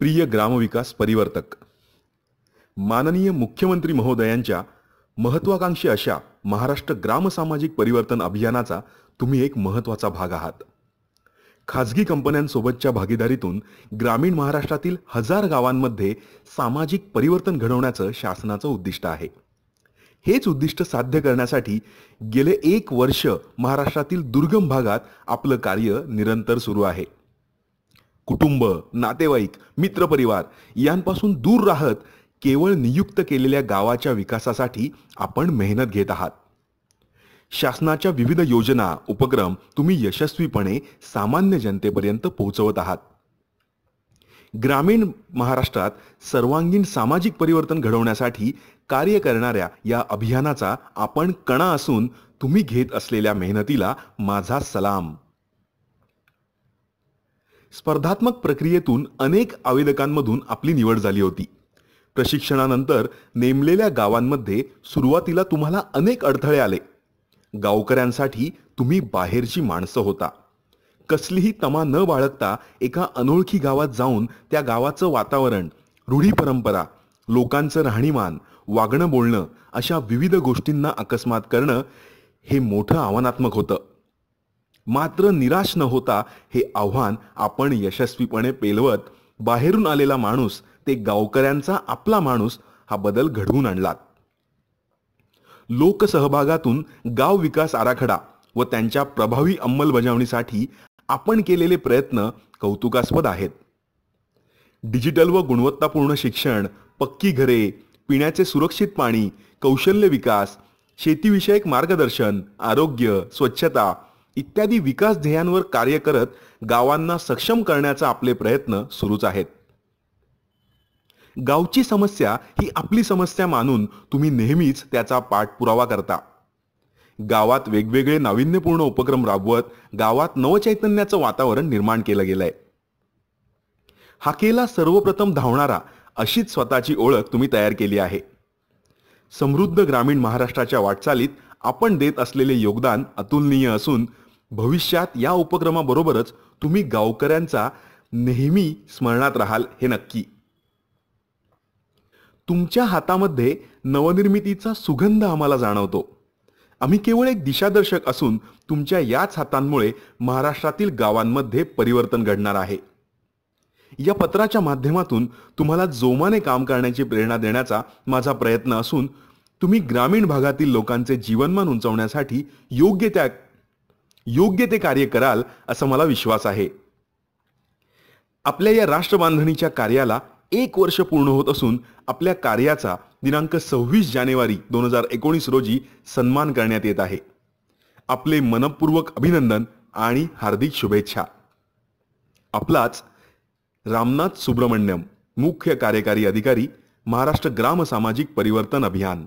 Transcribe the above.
प्रिय ग्रामविकास परिवर्तक माननीय मुख्यमंत्री महोदयांच्या महत्वाकांक्षी अशा महाराष्ट्र ग्राम सामाजिक परिवर्तन अभियानाचा तुम्ही एक महत्त्वाचा भाग आहात. खाजगी कंपन्यांसोबतच्या भागीदारीतून ग्रामीण महाराष्ट्रातील हजार गावांमध्ये सामाजिक परिवर्तन घडवण्याचं शासनाचं उद्दिष्ट आहे. हेच उद्दिष्ट साध्य करण्यासाठी गेले एक वर्ष महाराष्ट्रातील दुर्गम भागात आपलं कार्य निरंतर सुरू आहे. कुटुंब नातेवाईक मित्रपरिवार यांपासून दूर राहत केवळ नियुक्त केलेल्या गावाच्या विकासासाठी आपण मेहनत घेत आहात. शासनाच्या विविध योजना उपक्रम तुम्ही यशस्वीपणे सामान्य जनतेपर्यंत पोहोचवत आहात. ग्रामीण महाराष्ट्रात सर्वांगीण सामाजिक परिवर्तन घडवण्यासाठी कार्य करणाऱ्या या अभियानाचा आपण कणा असून तुम्ही घेत असलेल्या मेहनतीला माझा सलाम. स्पर्धात्मक प्रक्रियेतून अनेक आवेदकांमधून आपली निवड झाली होती. प्रशिक्षणानंतर नेमलेल्या गावांमध्ये सुरुवातीला तुम्हाला अनेक अडथळे आले. गावकऱ्यांसाठी तुम्ही बाहेरची माणसं होता. कसलीही तमा न बाळगता एका अनोळखी गावात जाऊन त्या गावाचं वातावरण रूढी परंपरा लोकांचं राहणीमान वागणं बोलणं अशा विविध गोष्टींना अकस्मात करणं हे मोठं आव्हानात्मक होतं. मात्र निराश न होता हे आव्हान आपण यशस्वीपणे पेलवत बाहेरून आलेला माणूस ते गावकऱ्यांचा आपला माणूस हा बदल घडवून आणलात. लोकसहभागातून गाव विकास आराखडा व त्यांच्या प्रभावी अंमलबजावणीसाठी आपण केलेले प्रयत्न कौतुकास्पद आहेत. डिजिटल व गुणवत्तापूर्ण शिक्षण पक्की घरे पिण्याचे सुरक्षित पाणी कौशल्य विकास शेतीविषयक मार्गदर्शन आरोग्य स्वच्छता इत्यादी विकास ध्येयांवर कार्य करत गावांना सक्षम करण्याचा आपले प्रयत्न सुरूच आहेत. गावची समस्या ही आपली समस्या मानून तुम्ही नेहमीच त्याचा पाठपुरावा करता. गावात वेगवेगळे नाविन्यपूर्ण उपक्रम राबवत गावात नवचैतन्याचं वातावरण निर्माण केलं गेलंय. हाकेला सर्वप्रथम धावणारा अशीच स्वतःची ओळख तुम्ही तयार केली आहे. समृद्ध ग्रामीण महाराष्ट्राच्या वाटचालीत आपण देत असलेले योगदान अतुलनीय असून भविष्यात या उपक्रमाबरोबरच तुम्ही गावकऱ्यांचा नेहमी स्मरणात राहाल हे नक्की. तुमच्या हातामध्ये नवनिर्मितीचा सुगंध आम्हाला जाणवतो. आम्ही केवळ एक दिशादर्शक असून तुमच्या याच हातांमुळे महाराष्ट्रातील गावांमध्ये परिवर्तन घडणार आहे. या पत्राच्या माध्यमातून तुम्हाला जोमाने काम करण्याची प्रेरणा देण्याचा माझा प्रयत्न असून तुम्ही ग्रामीण भागातील लोकांचे जीवनमान उंचावण्यासाठी योग्य त्या योग्य ते कार्य कराल असा मला विश्वास आहे. आपल्या या राष्ट्रबांधणीच्या कार्याला एक वर्ष पूर्ण होत असून आपल्या कार्याचा दिनांक सव्वीस जानेवारी दोन हजार एकोणीस रोजी सन्मान करण्यात येत आहे. आपले मनपूर्वक अभिनंदन आणि हार्दिक शुभेच्छा. आपलाच रामनाथ सुब्रमण्यम मुख्य कार्यकारी अधिकारी महाराष्ट्र ग्राम सामाजिक परिवर्तन अभियान.